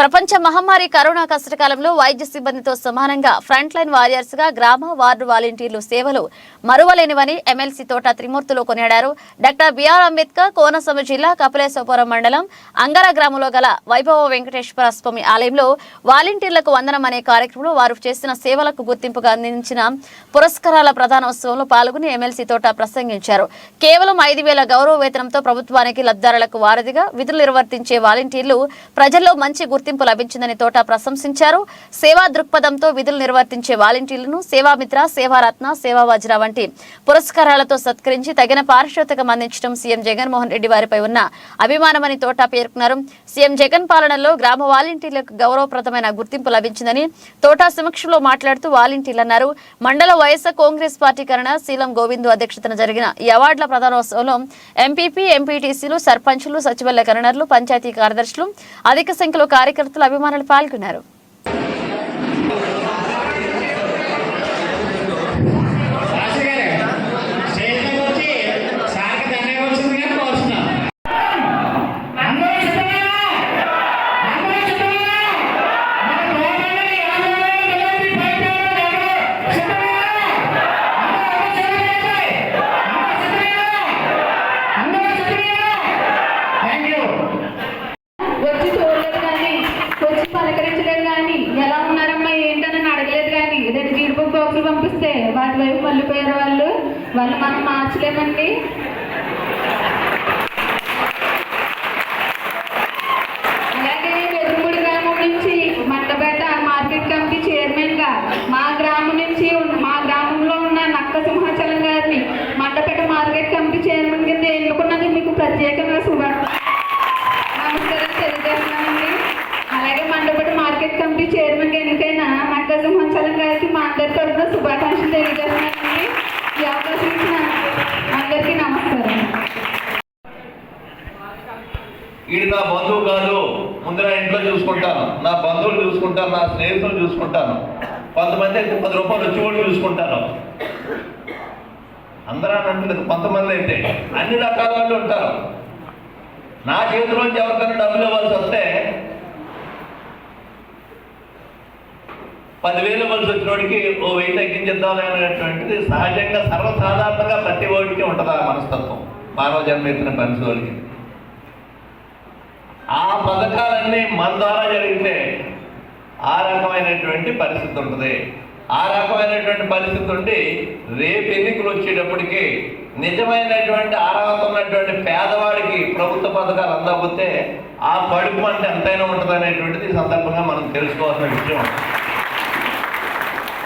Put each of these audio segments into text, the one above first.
ప్రపంచ మహమ్మారి కరోనా కష్టకాలంలో వైద్య సిబ్బందితో సమానంగా ఫ్రంట్ లైన్ వారియర్స్గా గ్రామ వార్డు వాలంటీర్లు సేవలు మరువలేనివని ఎమ్మెల్సీ తోట త్రిమూర్తులు కొనియాడారు. డాక్టర్ బిఆర్ అంబేద్కర్ కోనసీమ జిల్లా కపిలేశ్వరపురం మండలం అంగర గ్రామంలో గల వైభవ వెంకటేశ్వర స్వామి ఆలయంలో వాలంటీర్లకు వందనం అనే కార్యక్రమంలో వారు చేసిన సేవలకు గుర్తింపుగా అందించిన పురస్కారాల ప్రధానోత్సవంలో పాల్గొని ఎమ్మెల్సీ తోట ప్రసంగించారు. కేవలం ఐదు వేల గౌరవ వేతనంతో ప్రభుత్వానికి లబ్ధారులకు వారధిగా విధులు నిర్వర్తించే వాలంటీర్లు ప్రజల్లో మంచి గుర్తింపు లభించిందని తోట ప్రశంసించారు. సేవా దృక్పథంతో విధులు నిర్వర్తించే వాలంటీర్లను సేవామిత్ర సేవారత్న సేవా వజ్ర వంటి పురస్కారాలతో సత్కరించి తగిన పారితోషికం అందించడం సీఎం జగన్మోహన్ రెడ్డి వారిపై ఉన్న అభిమానమని తోట పేర్కొన్నారు. సీఎం జగన్ పాలనలో గ్రామ వాలంటీర్లకు గౌరవప్రదమైన గుర్తింపు లభించిందని తోట సమక్షంలో మాట్లాడుతూ వాలంటీర్లు అన్నారు మండల YSR Congress party Karana Seelam Govindu అధ్యక్షతన జరిగిన ఈ అవార్డుల ప్రధానోత్సవంలో ఎంపీపీ ఎంపీటీసీలు సర్పంచులు సచివాలయ కరణర్లు పంచాయతీ కార్యదర్శులు అధిక సంఖ్యలో కార్యక్రమం కార్యకర్తలు అభిమానులు పాల్గొన్నారు. వాళ్ళు మనం మార్చలేమండి. అలాగే వెదురుమూడి గ్రామం నుంచి మండపేట మార్కెట్ కమిటీ చైర్మన్గా మా గ్రామం నుంచి మా గ్రామంలో ఉన్న నక్క సింహాచలం గారిని మండపేట మార్కెట్ కమిటీ చైర్మన్ కింద ఎన్నుకున్నది మీకు ప్రత్యేకంగా శుభ నమస్కారం తెలియజేస్తున్నానండి. అలాగే మండపేట మార్కెట్ కమిటీ చైర్మన్ ఎన్నికైన నక్క సింహాచలం గారికి మా అందరి తరఫున శుభాకాంక్షలు తెలియజేస్తున్నానండి ఈ అవకాశం ఇచ్చిన అందరికీ నమస్కారం వీడు నా బంధువు కాదు. ముందు నా ఇంట్లో చూసుకుంటాను. నా బంధువులు చూసుకుంటాను నా స్నేహితులు చూసుకుంటాను. కొంతమంది అయితే పది రూపాయలు వచ్చి కూడా చూసుకుంటాను అందరూ అని అంటలేదు కొంతమంది అయితే అన్ని రకాల వాళ్ళు ఉంటారు. నా చేతిలోంచి ఎవరికైనా డబ్బులు ఇవ్వాల్సి వస్తే పదివేలు ఇవ్వాల్సి వచ్చినోడికి ఓ వెయ్యి తగ్గించేద్దాం అనేటువంటిది సహజంగా సర్వసాధారణంగా ప్రతి ఓడికి ఉంటుంది ఆ మనస్తత్వం. మానవ జన్మ ఎత్తిన పరిశోధనకి. ఆ పథకాలన్నీ మన ద్వారా జరిగితే ఆ రకమైనటువంటి పరిస్థితి ఉంటుంది. ఆ రకమైనటువంటి పరిస్థితి ఉండి రేపు ఎన్నికలు వచ్చేటప్పటికి నిజమైనటువంటి అర్హత ఉన్నటువంటి పేదవాడికి ప్రభుత్వ పథకాలు అందకపోతే ఆ పడుపు అంటే ఎంతైనా ఉంటుంది అనేటువంటిది సందర్భంగా మనం తెలుసుకోవాల్సిన విషయం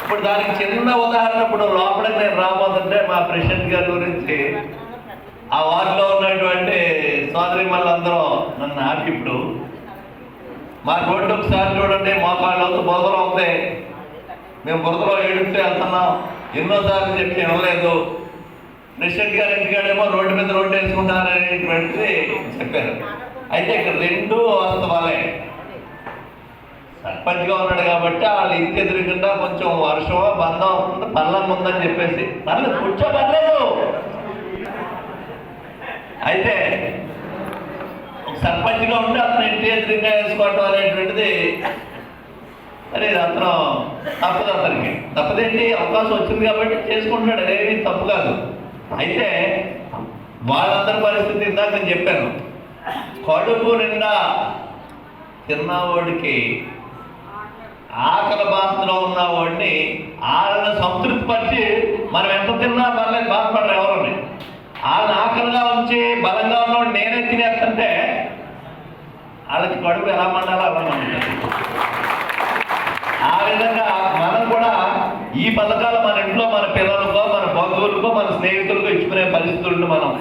ఇప్పుడు దానికి చిన్న ఉదాహరణ ఇప్పుడు లోపలికి నేను రాబోతుంటే మా ప్రెసిడెంట్ గారి గురించి ఆ వార్డులో ఉన్నటువంటి సోదరి అందరూ నన్ను ఆపి ఇప్పుడు. మా రోడ్డు ఒకసారి చూడండి మోకాళ్ళతో బురదలో ఉంది. మేము బురదలో ఏడుస్తూ వెళ్తున్నాం. ఎన్నోసార్లు చెప్పి వినలేదు. ప్రెసిడెంట్ గారు ఇంటికాడేమో రోడ్డు మీద రోడ్డు వేసుకుంటారనేటువంటి చెప్పారు. అయితే ఇక్కడ రెండు వాస్తవాలే. సర్పంచ్గా ఉన్నాడు కాబట్టి వాళ్ళు ఇంటి ఎదురుకుండా కొంచెం వర్షమో బంధం అవుతుంది పల్లం ఉందని చెప్పేసి. పర్లేదు కూర్చోబర్లేదు అయితే ఒక సర్పంచ్గా ఉంటే అతను ఇంటి ఎదురుగా వేసుకోవటం అనేటువంటిది మరి అతను తప్పదు అతనికి. తప్పదేంటి? అవకాశం వచ్చింది కాబట్టి చేసుకుంటున్నాడు. అదేమి తప్పు కాదు. అయితే వాళ్ళందరి పరిస్థితి ఇందాక నేను చెప్పాను. కడుపు నిండా తిన్నవాడికి ఆకలి బాధలో ఉన్నవాడిని ఆళ్ళని సంతృప్తి పరిచి మనం ఎంత తిన్నా పర్లేదు బాధపడరు ఎవరు వాళ్ళని ఆకలిగా ఉంచి బలంగా ఉన్నవాడు నేనే తినేస్తుంటే వాళ్ళకి కడుపు ఎలా మండాలో అలా మండుతుంది ఆ విధంగా మనం కూడా ఈ పథకాలు మన ఇంట్లో మన పిల్లలకో మన బంధువులకో మన స్నేహితులకో ఇచ్చుకునే పరిస్థితులు మనం.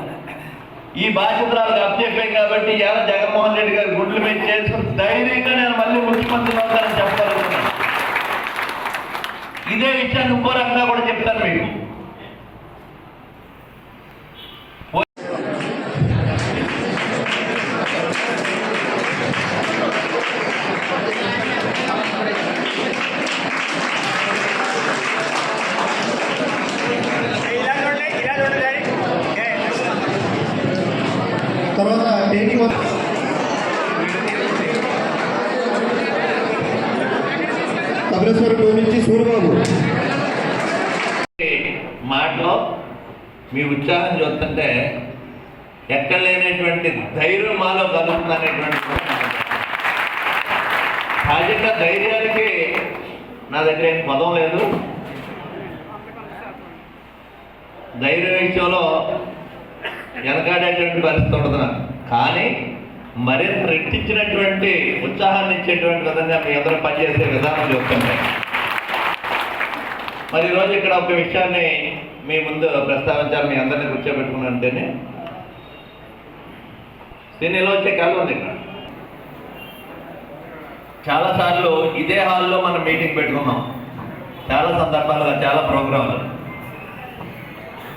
ఈ బాధ్యతలు అప్పచెప్పాం కాబట్టి ఎలా జగన్మోహన్ రెడ్డి గారి గుడ్లు మీద చేసుకుని ధైర్యంగా నేను మళ్ళీ ముఖ్యమంత్రి అవుతానని చెప్పగలుగుతున్నాను ఇదే విషయాన్ని ఇంకో రకంగా కూడా చెప్తాను మీకు. నుంచి మాటలో మీ ఉత్సాహం చూస్తుంటే ఎక్కడ లేనటువంటి ధైర్యం మాలో కలుగుతుంది అనేటువంటి సహజంగా ధైర్యానికి నా దగ్గర ఏం పదం లేదు. ధైర్య విషయంలో వెనకాడేటువంటి పరిస్థితి ఉండదు కానీ మరింత రెట్టించినటువంటి ఉత్సాహాన్ని ఇచ్చేటువంటి విధంగా మీ అందరూ పనిచేసే విధానం చూస్తుంటే. మరి ఈరోజు ఇక్కడ ఒక విషయాన్ని మీ ముందు ప్రస్తావించాలి మీ అందరినీ కూర్చోబెట్టుకున్నంటేనే. దీనిలో వచ్చే కళ ఉంది ఇక్కడ. చాలాసార్లు ఇదే హాల్లో మనం మీటింగ్ పెట్టుకున్నాం. చాలా సందర్భాలుగా చాలా ప్రోగ్రాంలు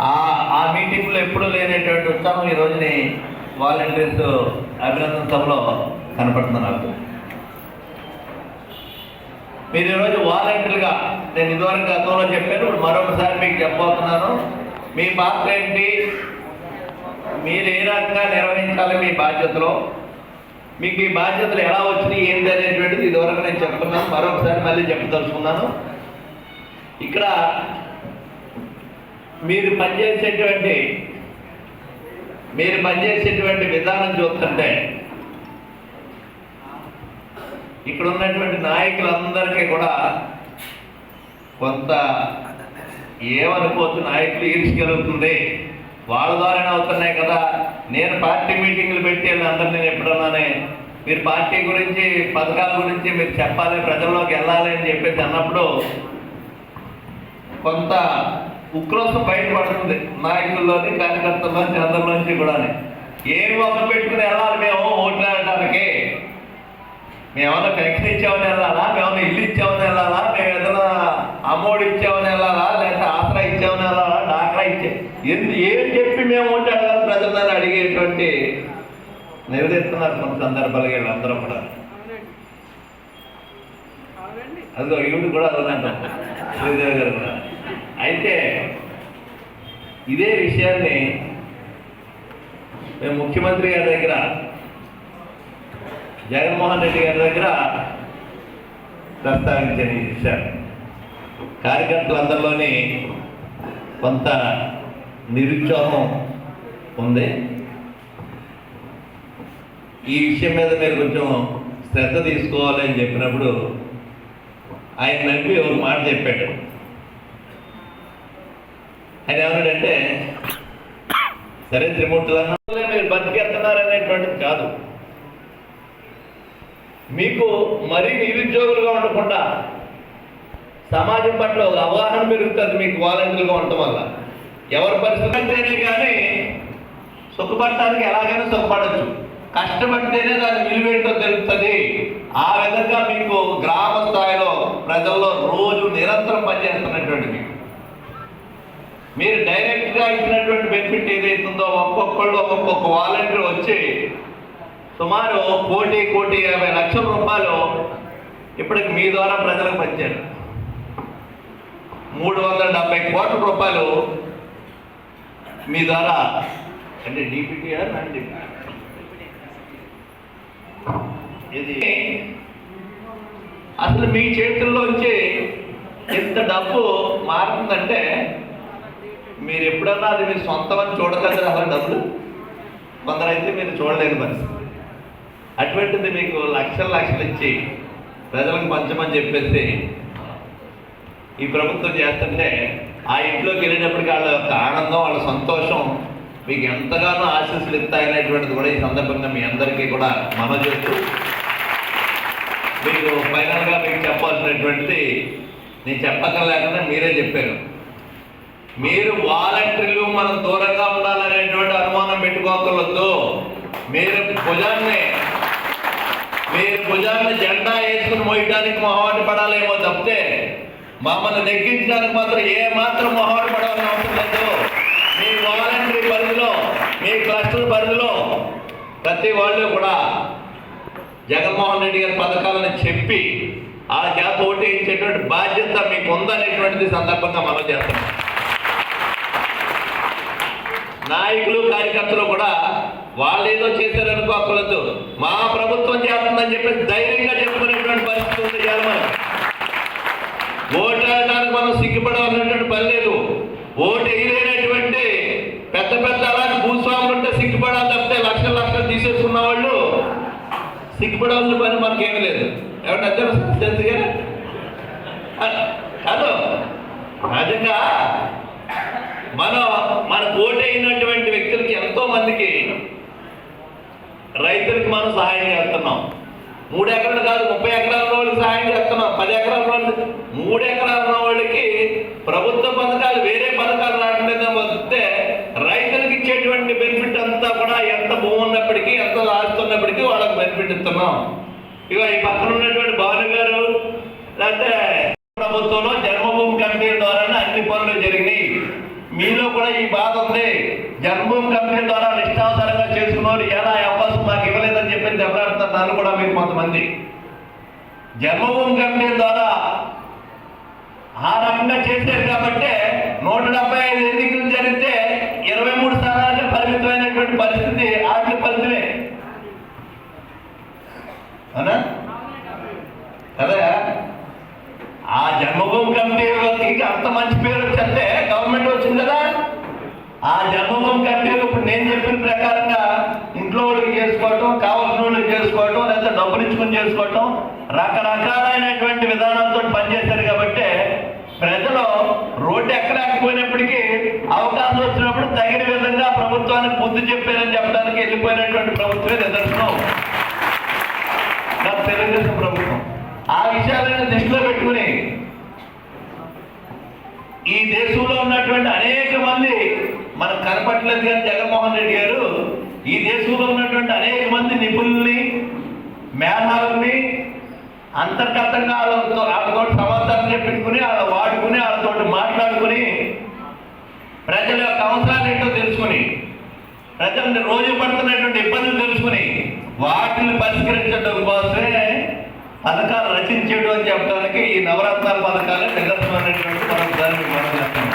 ఆ ఆ మీటింగ్లో ఎప్పుడూ లేనటువంటి ఉత్సాహం ఈ రోజుని వాలంటీర్స్ అభినందన సభలో కనపడుతుంది నాకు. మీరు ఈరోజు వాలంటీర్గా నేను ఇదివరకు గతంలో చెప్పాను ఇప్పుడు మరొకసారి మీకు చెప్పబోతున్నాను. మీ పాత్ర ఏంటి? మీరు ఏ రకంగా నిర్వహించాలి మీ బాధ్యతలో? మీకు ఈ బాధ్యతలు ఎలా వచ్చినాయి ఏంటి అనేటువంటిది ఇదివరకు నేను చెప్తున్నాను. మరొకసారి మళ్ళీ చెప్పదలుచుకున్నాను. ఇక్కడ మీరు పనిచేసేటువంటి మీరు పనిచేసేటువంటి విధానం చూస్తుంటే ఇక్కడ ఉన్నటువంటి నాయకులందరికీ కూడా కొంత ఏమనుకోవచ్చు నాయకులు ఈడ్చగలుగుతుంది వాళ్ళ ద్వారానే అవుతున్నాయి కదా. నేను పార్టీ మీటింగ్లు పెట్టి అందరు నేను ఎప్పుడన్నానే మీరు పార్టీ గురించి పథకాల గురించి మీరు చెప్పాలి ప్రజల్లోకి వెళ్ళాలి అని చెప్పేసి అన్నప్పుడు కొంత ఉక్రోషం బయటపడుతుంది. నాయకుల్లోని కార్యకర్తల్లోని అందరిలోంచి కూడా ఏమి మొక్క పెట్టుకుని వెళ్ళాలి మేము ఓట్లాడటానికి మేమన్నా పెన్షన్ ఇచ్చామని వెళ్ళాలా? మేమన్నా ఇల్లు ఇచ్చామని వెళ్ళాలా? మేము ఏదైనా అమ్మోడు ఇచ్చామని వెళ్ళాలా? లేకపోతే ఆసరా ఇచ్చామని వెళ్ళాలా? డాక్రా ఇచ్చే. ఎందు ఏం చెప్పి మేము ఉంటే అడగాలి? ప్రజలను అడిగేటువంటి నిలదీస్తున్నారు కొన్ని సందర్భాలు వీళ్ళందరూ కూడా. అదిగో ఈవిడ కూడా అదనంట శ్రీదేవి గారు కూడా. అయితే ఇదే విషయాన్ని మేము ముఖ్యమంత్రి గారి దగ్గర జగన్మోహన్ రెడ్డి గారి దగ్గర ప్రస్తావించిన ఈ విషయాన్ని కార్యకర్తలందరిలోని కొంత నిరుత్సాహం ఉంది. ఈ విషయం మీద మీరు కొంచెం శ్రద్ధ తీసుకోవాలి అని చెప్పినప్పుడు ఆయన నడిపి ఒక మాట చెప్పాడు. ఆయన ఏమన్నాడంటే సరే త్రిమూర్తులన్నా మీరు బతికేస్తున్నారు అనేటువంటిది కాదు. మీకు మరీ నిరుద్యోగులుగా ఉండకుండా సమాజం పట్ల ఒక అవగాహన పెరుగుతుంది మీకు వాలంటీర్గా ఉండటం వల్ల. ఎవరి పరిస్థితి అంటేనే కానీ సుఖపడటానికి ఎలాగైనా సుఖపడచ్చు. కష్టపడితేనే దాని విలువేంటో తెలుస్తుంది ఆ విధంగా మీకు గ్రామ స్థాయిలో ప్రజల్లో రోజు నిరంతరం పనిచేస్తున్నటువంటి మీకు మీరు డైరెక్ట్గా ఇచ్చినటువంటి బెనిఫిట్ ఏదైతుందో ఒక్కొక్కళ్ళు ఒక్కొక్క వాలంటీర్ వచ్చి సుమారు కోటి కోటి యాభై లక్షల రూపాయలు ఇప్పటికి మీ ద్వారా ప్రజలకు పంచారు. మూడు వందల డెబ్బై కోట్ల రూపాయలు మీ ద్వారా అంటే డిపిటిఆర్ అండి ఇది అసలు మీ చేతుల్లోంచి ఎంత డబ్బు మారుతుందంటే మీరు ఎప్పుడన్నా అది మీరు సొంతం అని చూడగలరు అలా డబ్బులు కొందరైతే మీరు చూడలేని పరిస్థితి. అటువంటిది మీకు లక్షల లక్షలు ఇచ్చి ప్రజలకు పంచమని చెప్పేసి ఈ ప్రభుత్వం చేస్తుంటే ఆ ఇంట్లోకి వెళ్ళినప్పటికీ వాళ్ళ యొక్క ఆనందం వాళ్ళ సంతోషం మీకు ఎంతగానో ఆశీస్సులు ఇస్తాయనేటువంటిది కూడా ఈ సందర్భంగా మీ అందరికీ కూడా మనం చేస్తూ మీకు ఫైనల్గా మీకు చెప్పాల్సినటువంటిది నేను చెప్పక్కర్లేకుండా మీరే చెప్పారు. మీరు వాలంటీర్లు మనం దూరంగా ఉండాలనేటువంటి అనుమానం పెట్టుకోకూడదు. మీరు భుజాన్ని మీరు భుజాన్ని జెండా వేసుకుని మోయటానికి మొహమాట పడాలేమో తప్పితే మమ్మల్ని నెగ్గించడానికి మాత్రం ఏ మాత్రం మొహమాట పడాలని అవసరం లేదు. మీ వాలంటరీ పరిధిలో మీ క్లస్టర్ పరిధిలో ప్రతి వాళ్ళు కూడా జగన్మోహన్ రెడ్డి గారి పథకాలను చెప్పి ఆ చేత ఓటు ఇచ్చేటువంటి బాధ్యత మీకు ఉందనేటువంటిది సందర్భంగా మనం చేస్తున్నాం. నాయకులు కార్యకర్తలు కూడా వాళ్ళు ఏదో చేశారనుకోకూడదు మా ప్రభుత్వం చేస్తుందని చెప్పి ధైర్యంగా చెప్పుకునేటువంటి పరిస్థితి ఉంది మనం ఓటాడటానికి మనం సిగ్గుపడాలనేటువంటి పని లేదు. రైతులకి మనం సహాయం చేస్తున్నాం. మూడు ఎకరాలు కాదు ముప్పై ఎకరాల వాళ్ళకి సహాయం చేస్తున్నాం. పది ఎకరాల ఉన్న మూడు ఎకరాల ఉన్న వాళ్ళకి ప్రభుత్వ పథకాలు వేరే పథకాలు రావట్లేదని వస్తే రైతులకు ఇచ్చేటువంటి బెనిఫిట్ అంతా కూడా ఎంత భూమి ఉన్నప్పటికీ ఎంత ఆస్తి వాళ్ళకి బెనిఫిట్ ఇస్తున్నాం. ఇక ఈ పక్కన ఉన్నటువంటి భాను గారు లేకపోతే ప్రభుత్వంలో జన్మభూమి కమిటీ ద్వారానే అన్ని పనులు జరిగినాయి. మీలో కూడా ఈ బాధ ఉంది. జన్మభూమి కమిటీ ద్వారా నిష్ఠావసరంగా చేసుకున్నారు ఎలా ఈ అవకాశం కూడా మీరు కొంతమంది. జన్మభూమి కమిటీ ద్వారా ఆ రకంగా చేశారు కాబట్టి నూట డెబ్బై ఐదు ఎన్నికలు జరిగితే ఇరవై మూడు స్థానాలకే పరిమితమైనటువంటి పరిస్థితి ఆటల ఫలితమే అవునా? కదా? ఆ జన్మభూమి కమిటీకి అంత మంచి పేరు వచ్చేస్తే గవర్నమెంట్ వచ్చింది కదా? ఆ జన్మభూమి కమిటీలు ఇప్పుడు నేను చెప్పిన ప్రకారంగా ఇంట్లో వాళ్ళకి చేసుకోవటం కావాల్సిన చేసుకోవటం లేకపోతే డబ్బులు ఇచ్చుకుని చేసుకోవటం రకరకాలైనటువంటి విధానాలతో పనిచేశారు కాబట్టి ప్రజలు రోడ్డు ఎక్కలేకపోయినప్పటికీ అవకాశం వచ్చినప్పుడు తగిన విధంగా ప్రభుత్వానికి ముందు చెప్పారని చెప్పడానికి వెళ్ళిపోయినటువంటి ప్రభుత్వమే నిదర్శనం. తెలుగుదేశం ప్రభుత్వం. ఆ విషయాలను దృష్టిలో పెట్టుకుని ఈ దేశంలో ఉన్నటువంటి అనేక మంది మనకు కనపట్లేదు కానీ జగన్మోహన్ రెడ్డి గారు ఈ దేశంలో అనేక మంది నిపుణుల్ని మేధావుల్ని అంతర్గతంగా వాళ్ళతో వాళ్ళతో సమాధానం చెప్పించుకుని వాళ్ళ వాడుకుని వాళ్ళతో మాట్లాడుకుని ప్రజల యొక్క అవసరాలు ఏంటో తెలుసుకుని ప్రజల్ని రోజు పడుతున్నటువంటి ఇబ్బందులు తెలుసుకుని వాటిని పరిష్కరించడం కోసమే పథకాలు రచించడం అని చెప్పడానికి ఈ నవరత్నాల పథకాలే నిదర్శనమైనటువంటి మనం దాన్ని మనం చేస్తాం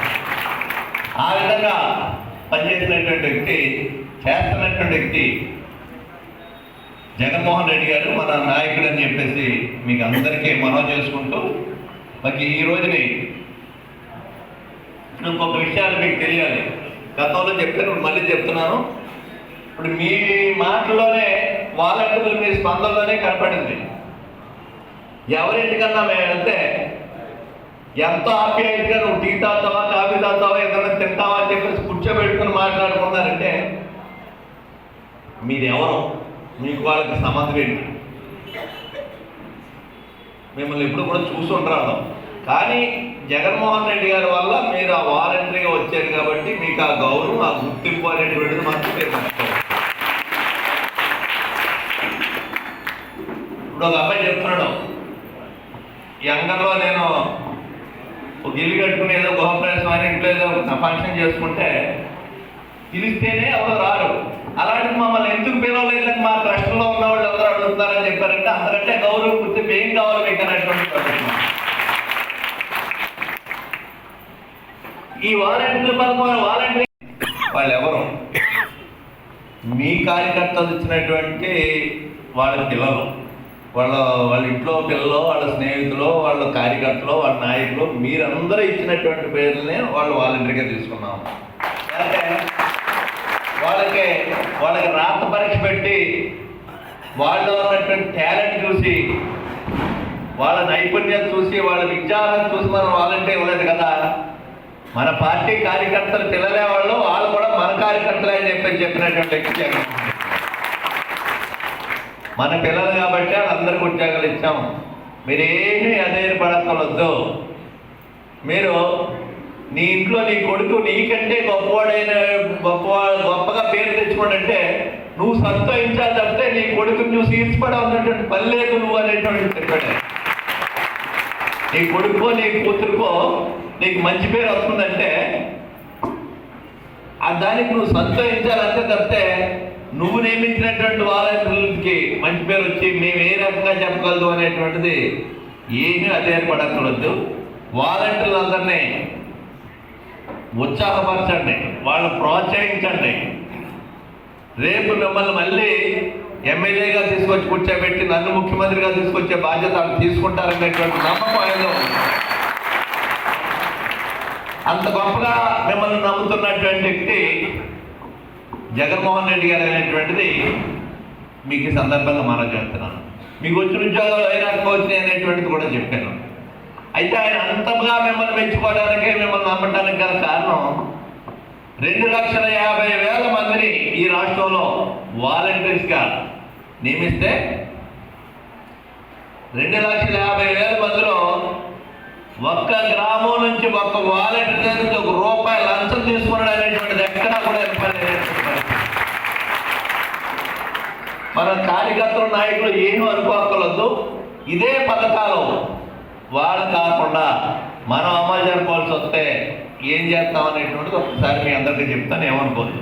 ఆ విధంగా పనిచేసినటువంటి వ్యక్తి చేస్తున్నటువంటి వ్యక్తి జగన్మోహన్ రెడ్డి గారు మన నాయకుడు అని చెప్పేసి మీకు అందరికీ మనవి చేసుకుంటూ మాకు ఈ రోజుని ఇంకొక విషయాలు మీకు తెలియాలి. గతంలో చెప్తే ఇప్పుడు మళ్ళీ చెప్తున్నాను. ఇప్పుడు మీ మాటలోనే వాలంటీర్లు మీ స్పందనలోనే కనపడింది. ఎవరింటికన్నా మేము వెళ్తే ఎంతో ఆప్యాయతగా నువ్వు టీ తాగుతావా కాఫీ తాగుతావా ఏదైనా తింటావా అని చెప్పేసి కూర్చోబెట్టుకుని మాట్లాడుకున్నారంటే మీరెవరు? మీకు వాళ్ళకి సంబంధం ఏంటి? మిమ్మల్ని ఎప్పుడు కూడా చూసుంటారు కానీ జగన్మోహన్ రెడ్డి గారి వల్ల మీరు ఆ వాలంటరీగా వచ్చారు కాబట్టి మీకు ఆ గౌరవం ఆ గుర్తింపు అనేటువంటిది మాత్రం ఇప్పుడు ఒక అబ్బాయి చెప్తున్నాడు. ఈ అంగంలో నేను ఒక ఇల్లు కట్టుకుని ఏదో గృహప్రవేశం అని ఇంట్లో ఏదో ఫంక్షన్ చేసుకుంటే పిలిస్తేనే ఎవరు రారు. అలాంటి మమ్మల్ని ఎందుకు పిలవలేదని మా ట్రస్ట్లో ఉన్న వాళ్ళు ఎవరు అడుగుతున్నారని చెప్పారంటే అందరంటే గౌరవం గుర్తింపు ఏం కావాలి మీకు అనేటువంటి ఈ వాలంటీర్ పథకం వాలంటీర్ వాళ్ళు ఎవరు మీ కార్యకర్తలు ఇచ్చినటువంటి వాళ్ళ పిల్లలు. వాళ్ళ వాళ్ళ ఇంట్లో పిల్లలు వాళ్ళ స్నేహితులు వాళ్ళ కార్యకర్తలు వాళ్ళ నాయకులు మీరందరూ ఇచ్చినటువంటి పేర్లనే వాళ్ళు వాలంటీర్గా తీసుకున్నాం అంటే వాళ్ళకి వాళ్ళకి రాత పరీక్ష పెట్టి వాళ్ళు ఉన్నటువంటి టాలెంట్ చూసి వాళ్ళ నైపుణ్యం చూసి వాళ్ళ విజ్ఞానం చూసి మనం వాలంటీర్ ఇవ్వలేదు కదా. మన పార్టీ కార్యకర్తలు పిల్లలే వాళ్ళు వాళ్ళు కూడా మన కార్యకర్తలే అని చెప్పి చెప్పినటువంటి వ్యక్తి మన పిల్లలు కాబట్టి వాళ్ళందరికీ ఉద్యోగాలు ఇచ్చాం. మీరేమీ అధైర్యపడక్కలొద్దు మీరు నీ ఇంట్లో నీ కొడుకు నీకంటే గొప్పవాడైన గొప్ప గొప్పగా పేరు తెచ్చుకోడంటే నువ్వు సంతోషించాలి తప్పితే నీ కొడుకుని నువ్వు ఈర్చిపడ ఉన్నటువంటి పని లేదు నువ్వు అనేటువంటి చెప్పాడు. నీ కొడుకో నీ కూతురుకో నీకు మంచి పేరు వస్తుందంటే ఆ దానికి నువ్వు సంతోషించాలంటే తప్పితే నువ్వు నియమించినటువంటి వాలంటీర్లకి మంచి పేరు వచ్చి మేము ఏ రకంగా చెప్పగలదు అనేటువంటిది ఏమీ అధైర్యపడక్కర్వద్దు వాలంటీర్లందరినీ ఉత్సాహపరచండి వాళ్ళని ప్రోత్సహించండి. రేపు మిమ్మల్ని మళ్ళీ ఎమ్మెల్యేగా తీసుకొచ్చి కూర్చోబెట్టి నన్ను ముఖ్యమంత్రిగా తీసుకొచ్చే బాధ్యత వాళ్ళు తీసుకుంటారనేటువంటి నమ్మకం ఏదో అంత గొప్పగా మిమ్మల్ని నమ్ముతున్నటువంటి వ్యక్తి జగన్మోహన్ రెడ్డి గారు అనేటువంటిది మీకు ఈ సందర్భంగా మనం చేస్తున్నాను మీకు వచ్చిన ఉద్యోగాలు ఏ రకంగా వచ్చినాయి అనేటువంటిది కూడా చెప్పాను. అయితే ఆయన అంతగా మిమ్మల్ని మెచ్చుకోవడానికే మిమ్మల్ని నమ్మటానికి గల కారణం రెండు లక్షల యాభై వేల మందిని ఈ రాష్ట్రంలో వాలంటీర్స్గా నియమిస్తే రెండు లక్షల యాభై వేల మందిలో ఒక్క గ్రామం నుంచి ఒక్క వాలంటీర్ నుంచి ఒక రూపాయి లంచం తీసుకున్నాడు అనేటువంటిది ఎక్కడా కూడా మన కార్యకర్తల నాయకులు ఏమీ అనుకోకూడదు ఇదే పథకాలు. వాళ్ళు కాకుండా మనం అమలు జరపాల్సి వస్తే ఏం చేస్తాం అనేటువంటిది ఒకసారి మీ అందరికీ చెప్తాను ఏమనుకోవద్దు